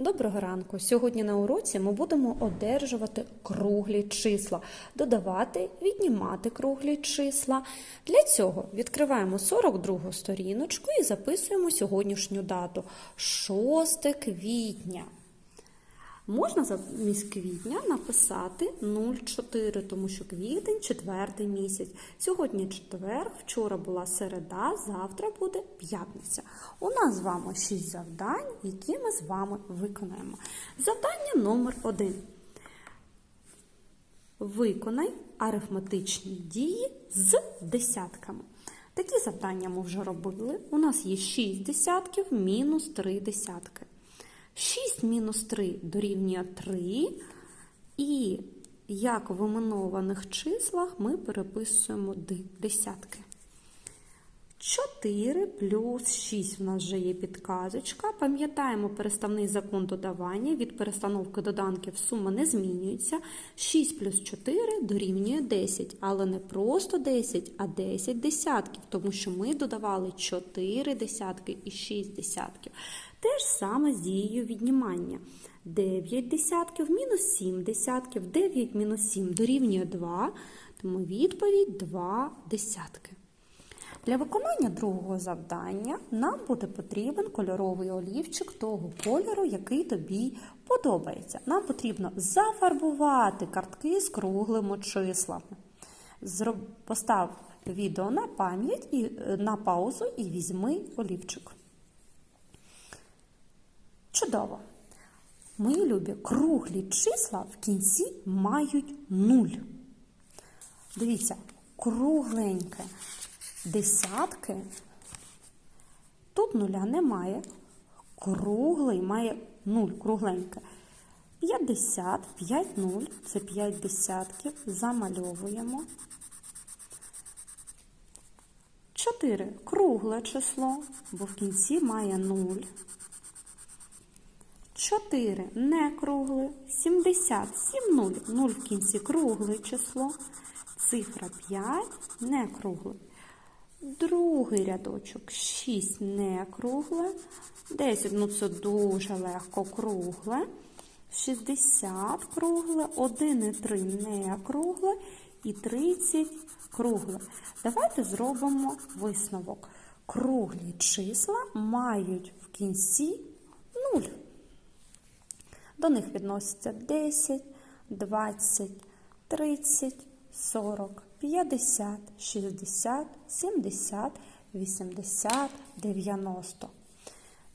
Доброго ранку! Сьогодні на уроці ми будемо одержувати круглі числа, додавати, віднімати круглі числа. Для цього відкриваємо 42 сторіночку і записуємо сьогоднішню дату 6 квітня. Можна замість квітня написати 04, тому що квітень четвертий місяць. Сьогодні четвер, вчора була середа, завтра буде п'ятниця. У нас з вами 6 завдань, які ми з вами виконаємо. Завдання номер 1. Виконай арифметичні дії з десятками. Такі завдання ми вже робили. У нас є 6 десятків мінус 3 десятки. 6 мінус 3 дорівнює 3. І як в іменованих числах ми переписуємо десятки. 4 плюс 6 в нас вже є підказочка. Пам'ятаємо переставний закон додавання. Від перестановки доданків сума не змінюється. 6 плюс 4 дорівнює 10. Але не просто 10, а 10 десятків, тому що ми додавали 4 десятки і 6 десятків. Те ж саме з дією віднімання. 9 десятків мінус 7 десятків, 9 мінус 7 дорівнює 2, тому відповідь 2 десятки. Для виконання другого завдання нам буде потрібен кольоровий олівчик того кольору, який тобі подобається. Нам потрібно зафарбувати картки з круглими числами. Постав відео на пам'ять і на паузу і візьми олівчик. Чудово! Мої любі круглі числа в кінці мають нуль. Дивіться, кругленьке десятки. Тут нуля немає. Круглий має нуль, кругленьке. 50, 5 нуль, це 5 десятків. Замальовуємо. 4 кругле число, бо в кінці має 0. 4 не кругле, 70, 7 0, 0 в кінці кругле число, цифра 5 не кругле. Другий рядочок 6 не кругле, 10, ну це дуже легко кругле, 60 кругле, 1 і 3 не кругле і 30 кругле. Давайте зробимо висновок. Круглі числа мають в кінці 0. До них відносяться 10, 20, 30, 40, 50, 60, 70, 80, 90.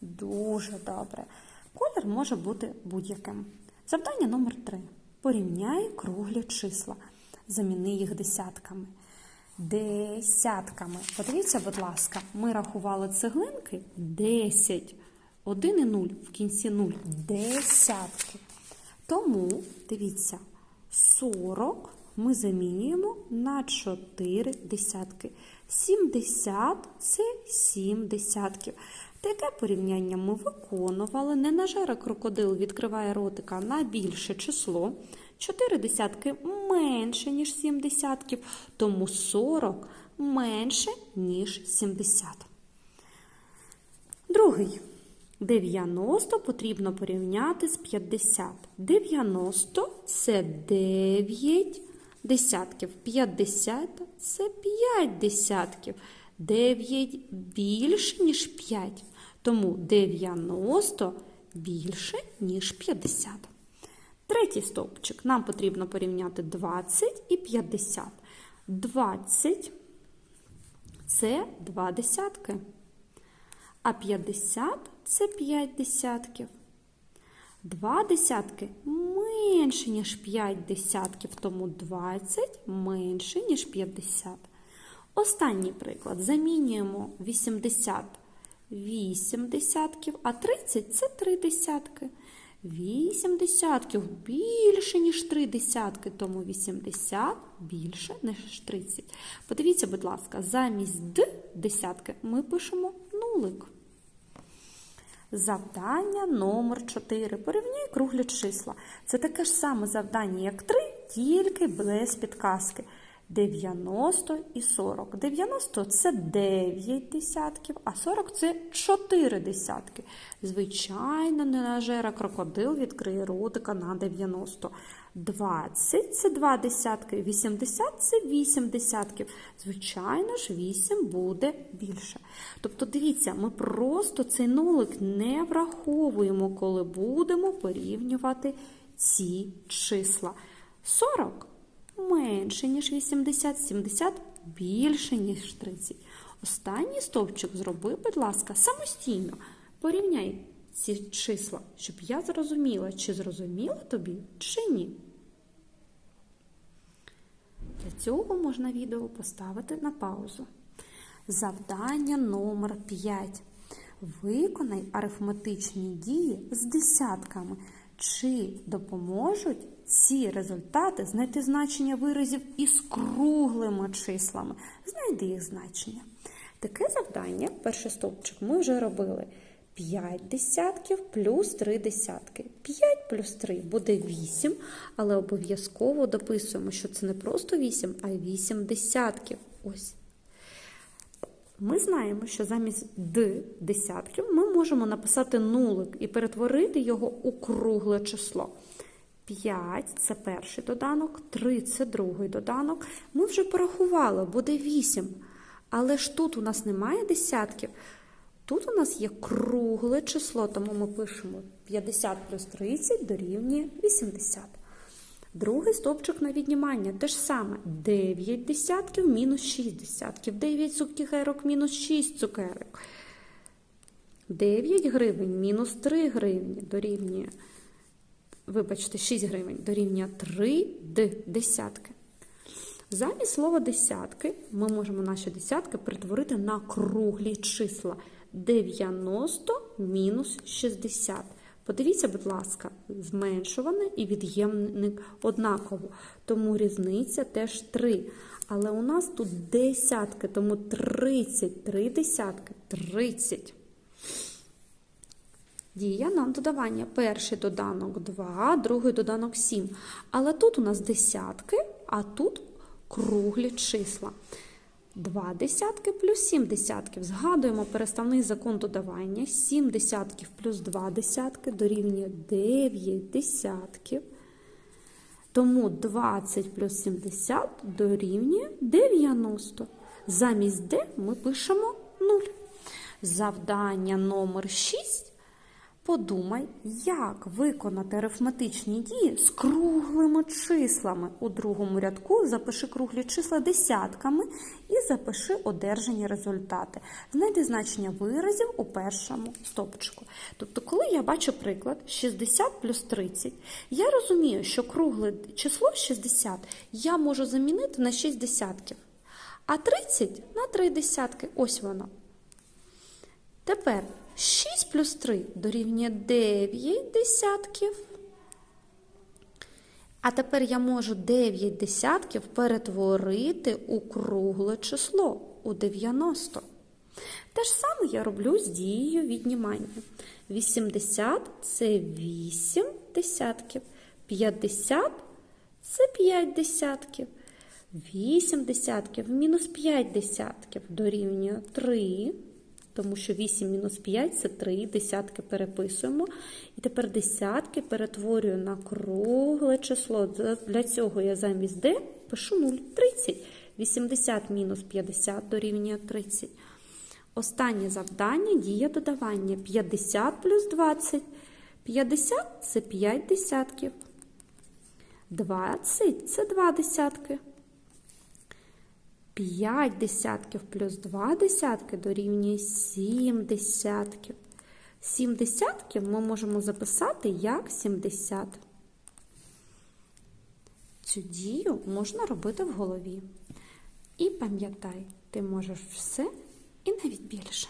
Дуже добре. Колір може бути будь-яким. Завдання номер 3. Порівняй круглі числа. Заміни їх десятками. Десятками. Подивіться, будь ласка, ми рахували цеглинки 10. 1 і 0, в кінці 0. Десятки. Тому, дивіться, 40 ми замінюємо на 4 десятки. 70 це 7 десятків. Таке порівняння ми виконували. Не на жара крокодил відкриває ротика на більше число. 4 десятки менше, ніж 7 десятків, тому 40 менше, ніж 70. Другий. 90 потрібно порівняти з 50. 90 це 9 десятків. 50 це 5 десятків. 9 більше, ніж 5. Тому 90 більше, ніж 50. Третій стовпчик. Нам потрібно порівняти 20 і 50. 20 це 2 десятки. А 50 це 5 десятків. 2 десятки менше, ніж 5 десятків, тому 20 менше, ніж 50. Останній приклад. Замінюємо 80 8 десятків, а 30 це 3 десятки. 8 десятків більше, ніж 3 десятки, тому 80 більше, ніж 30. Подивіться, будь ласка, замість Д десятки ми пишемо нулик. Завдання номер 4. Порівняй круглі числа. Це таке ж саме завдання, як 3, тільки без підказки. 90 і 40. 90 це 9 десятків, а 40 це 4 десятки. Звичайно, ненажера крокодил відкриє ротика на 90. 20 це 2 десятки, 80 це 8 десятків. Звичайно ж, 8 буде більше. Тобто, дивіться, ми просто цей нулик не враховуємо, коли будемо порівнювати ці числа. 40 менше, ніж 80, 70 більше, ніж 30. Останній стовпчик зроби, будь ласка, самостійно. Порівняй ці числа, щоб я зрозуміла, чи зрозуміла тобі, чи ні. Для цього можна відео поставити на паузу. Завдання номер 5. Виконай арифметичні дії з десятками. Чи допоможуть ці результати знайти значення виразів із круглими числами? Знайди їх значення. Таке завдання, перший стовпчик, ми вже робили. 5 десятків плюс 3 десятки. 5 плюс 3 буде 8, але обов'язково дописуємо, що це не просто 8, а 8 десятків. Ось. Ми знаємо, що замість д десятків ми можемо написати нулик і перетворити його у кругле число. 5 це перший доданок, 3 це другий доданок. Ми вже порахували, буде 8. Але ж тут у нас немає десятків. Тут у нас є кругле число, тому ми пишемо 50 плюс 30 дорівнює 80. Другий стовпчик на віднімання те ж саме. 9 десятків мінус 6 десятків. 9 цукерок мінус 6 цукерок. 9 гривень мінус 3 гривні дорівнює. Вибачте, 6 гривень дорівнює 3 десятки. Замість слова десятки ми можемо наші десятки перетворити на круглі числа. 90 мінус 60. Подивіться, будь ласка, зменшуване і від'ємник однаково. Тому різниця теж 3. Але у нас тут десятки, тому 30, 3 десятки, 30. Дія на додавання. Перший доданок 2, другий доданок 7. Але тут у нас десятки, а тут круглі числа. 2 десятки плюс 7 десятків. Згадуємо переставний закон додавання. 7 десятків плюс 2 десятки дорівнює 9 десятків. Тому 20 плюс 70 дорівнює 90. Замість D ми пишемо 0. Завдання номер 6. Подумай, як виконати арифметичні дії з круглими числами. У другому рядку запиши круглі числа десятками і запиши одержані результати. Знайди значення виразів у першому стопчику. Тобто, коли я бачу приклад 60 плюс 30, я розумію, що кругле число 60 я можу замінити на 6 десятків, а 30 на 3 десятки. Ось воно. Тепер 6 плюс 3 дорівнює 9 десятків. А тепер я можу 9 десятків перетворити у кругле число у 90. Те ж саме я роблю з дією віднімання. 80 це 8 десятків. 50 це 5 десятків. 8 десятків мінус 5 десятків дорівнює 3. Тому що 8 мінус 5 це 3, десятки переписуємо. І тепер десятки перетворюю на кругле число. Для цього я замість d пишу 0, 30. 80 мінус 50 дорівнює 30. Останнє завдання дія додавання. 50 плюс 20. 50 це 5 десятків. 20 це 2 десятки. 5 десятків плюс 2 десятки дорівнює 7 десятків. 7 десятків ми можемо записати як 70. Цю дію можна робити в голові. І пам'ятай, ти можеш все і навіть більше.